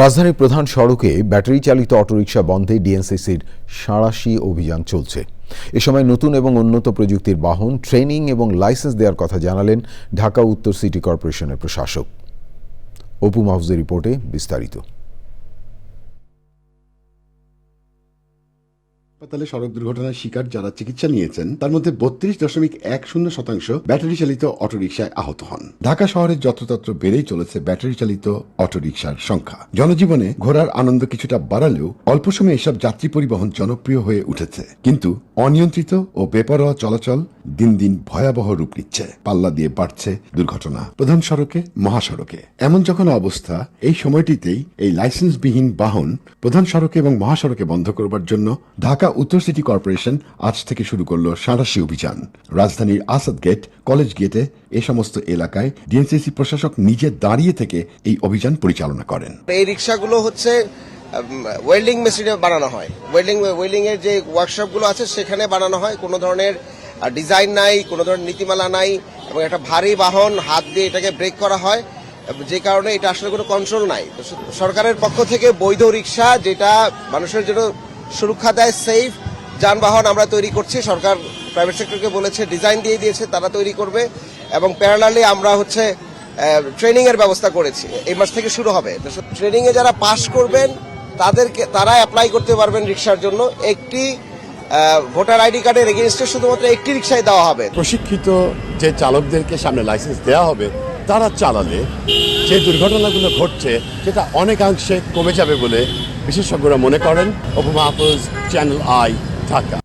রাজধানীর প্রধান সড়কে ব্যাটারি চালিত অটোরিকশা বন্ধে ডিএনসিসির সাঁড়াশি অভিযান চলছে। এ সময় নতুন এবং উন্নত প্রযুক্তির বাহন, ট্রেনিং এবং লাইসেন্স দেওয়ার কথা জানালেন ঢাকা উত্তর সিটি কর্পোরেশনের প্রশাসক। অপু মাহফুজের রিপোর্টে বিস্তারিত। হাসপাতালে সড়ক দুর্ঘটনার শিকার যারা চিকিৎসা নিয়েছেন, তার মধ্যে বত্রিশ দশমিক এক শূন্য শতাংশ ব্যাটারি চালিত অটোরিকশায় আহত হন। ঢাকা শহরে যত্রতত্র বেড়েই চলেছে ব্যাটারি চালিত অটোরিকশার সংখ্যা। জনজীবনে ঘোরার আনন্দ কিছুটা বাড়ালেও অল্প সময়ে এসব যাত্রী পরিবহন জনপ্রিয় হয়ে উঠেছে। কিন্তু অনিয়ন্ত্রিত ও বেপরোয়া চলাচল দিন দিন ভয়াবহ রূপ নিচ্ছে। পাল্লা দিয়ে বাড়ছে দুর্ঘটনা। প্রধান সড়কে, মহাসড়কে। এমন যখন অবস্থা, এই সময়টিতেই এই লাইসেন্সবিহীন বাহন প্রধান সড়কে এবং মহাসড়কে বন্ধ করবার জন্য ঢাকা উত্তর সিটি কর্পোরেশন আজ থেকে শুরু করল সাঁড়াশি অভিযান। রাজধানীর আসাদ গেট, কলেজ গেটে এ সমস্ত এলাকায় ডিএনসিসি প্রশাসক নিজে দাঁড়িয়ে থেকে এই অভিযান পরিচালনা করেন। এই রিক্সাগুলো হচ্ছে ওয়েল্ডিং মেশিনে বানানো হয়। ওয়েল্ডিং ওয়েল্ডিং এর যে ওয়ার্কশপগুলো আছে সেখানে বানানো হয়। কোনো ধরনের ডিজাইন নাই, কোনো ধরনের নীতিমালা নাই এবং একটা ভারী বাহন হাত দিয়ে এটাকে ব্রেক করা হয়। যে কারণে এটা আসলে কোনো কন্ট্রোল নাই। সরকারের পক্ষ থেকে বৈধ রিক্সা যেটা মানুষের জন্য সুরক্ষা দেয় সেফ যানবাহন আমরা তৈরি করছি। সরকার প্রাইভেট সেক্টরকে বলেছে ডিজাইন দিয়ে দিয়েছে, তারা তৈরি করবে এবং প্যারালালি আমরা হচ্ছে ট্রেনিং এর ব্যবস্থা করেছি। এই মাস থেকে শুরু হবে। ট্রেনিং এ যারা পাশ করবেন, তাদেরকে তারা অ্যাপ্লাই করতে পারবেন রিক্সার জন্য। একটি ভোটার আইডি কার্ডের এগেনস্টে শুধুমাত্র একটি রিক্সাই দেওয়া হবে। প্রশিক্ষিত যে চালকদেরকে সামনে লাইসেন্স দেওয়া হবে, তারা চালালে যে দুর্ঘটনাগুলো ঘটছে, সেটা অনেকাংশে কমে যাবে বলে বিশেষজ্ঞরা মনে করেন ওপমা চ্যানেল আই ঢাকা।